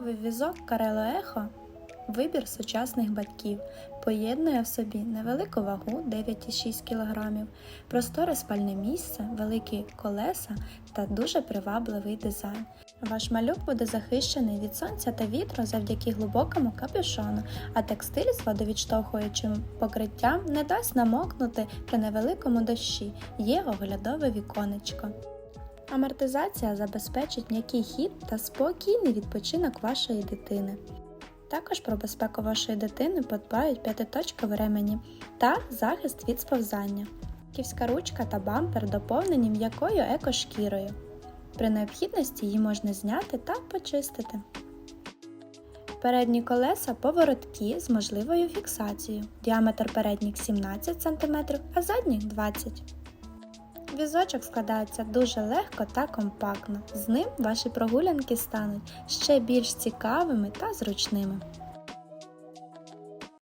Новий візок Карело Ехо вибір сучасних батьків. Поєднує в собі невелику вагу 9,6 кг, просторе спальне місце, великі колеса та дуже привабливий дизайн. Ваш малюк буде захищений від сонця та вітру завдяки глибокому капюшону, а текстиль з водовідштовхуючим покриттям не дасть намокнути при невеликому дощі. Є оглядове віконечко. Амортизація забезпечить м'який хід та спокійний відпочинок вашої дитини. Також про безпеку вашої дитини подбають п'ятиточкові ремені та захист від сповзання. Ківська ручка та бампер доповнені м'якою екошкірою. При необхідності її можна зняти та почистити. Передні колеса повороткі з можливою фіксацією. Діаметр передніх 17 см, а задніх 20 Візочок складається дуже легко та компактно. З ним ваші прогулянки стануть ще більш цікавими та зручними.